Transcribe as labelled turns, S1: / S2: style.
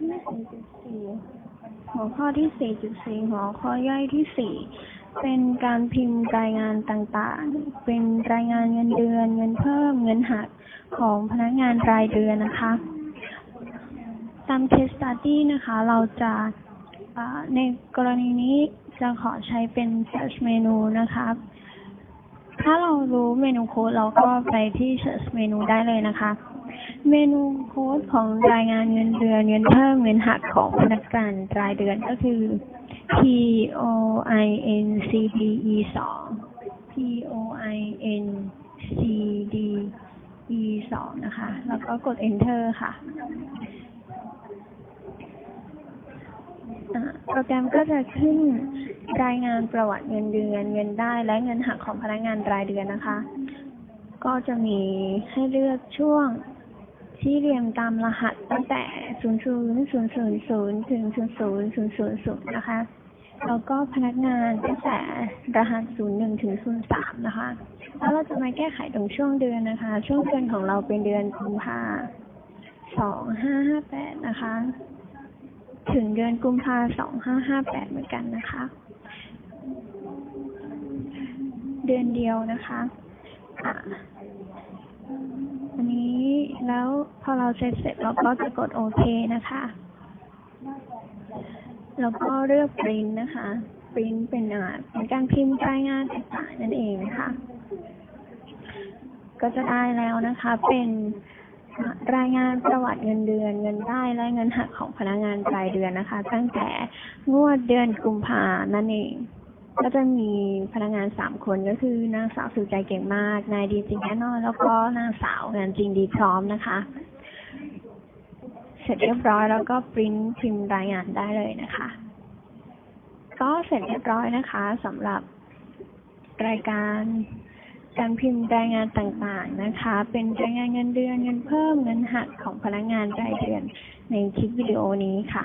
S1: ที่4.4 หัวข้อที่ 4.4 หัวข้อย่อยที่ 4 เป็นการพิมพ์รายงานต่างๆ เป็นรายงานเงินเดือนเงินเพิ่มเงินหักของพนักงานรายเดือนนะคะ ตาม case study นะคะ เราจะในกรณีนี้จะขอใช้เป็น search menu นะคะ ถ้าเรารู้เมนูโค้ดเราก็ไปที่ search menu ได้เลยนะคะ เมนูโค้ดของรายงานเงินเดือนเงินเพิ่มเงินหักของพนักงานรายเดือนก็คือ P O I N C D E 2 P O I N C D E 2นะคะ แล้วก็กด enter ค่ะโปรแกรมก็จะขึ้น รายงานประวัติเงินเดือน เงินได้และเงินหักของพนักงานรายเดือนนะคะ ก็จะมีให้เลือกช่วงที่เรียงตามรหัสตั้งแต่ 00 000 ถึง 00 000 นะคะ แล้วก็พนักงานตั้งแต่รหัส 01 ถึง 03 นะคะ แล้วเราจะมาแก้ไขตรงช่วงเดือนนะคะ ช่วงเดือนของเราเป็นเดือนกุมภา2558 นะคะ ถึงเดือนกุมภา2558 เหมือนกันนะคะ เดือนเดียวนะคะอะอันนี้แล้วพอเราเสร็จเสร็จเราก็จะกดโอเคนะคะ แล้วก็เลือก print นะคะ print เป็นอ่าเป็นการพิมพ์รายงานต่างนั่นเองนะคะก็จะได้แล้วนะคะ เป็นรายงานประวัติเงินเดือน เงินได้และเงินหักของพนักงานรายเดือนนะคะ ตั้งแต่งวดเดือนกุมภานั่นเอง ก็จะมีพนักงานสามคนก็คือนางสาวสุใจเก่งมาก นายดีจริงแน่นอน แล้วก็นางสาวงานจริงดีพร้อมนะคะ เสร็จเรียบร้อยแล้วก็ปริ้นพิมพ์รายงานได้เลยนะคะ ก็เสร็จเรียบร้อยนะคะสำหรับรายการการพิมพ์รายงานต่างๆนะคะ เป็นรายงานเงินเดือนเงินเพิ่มเงินหักของพนักงานรายเดือนในคลิปวิดีโอนี้ค่ะ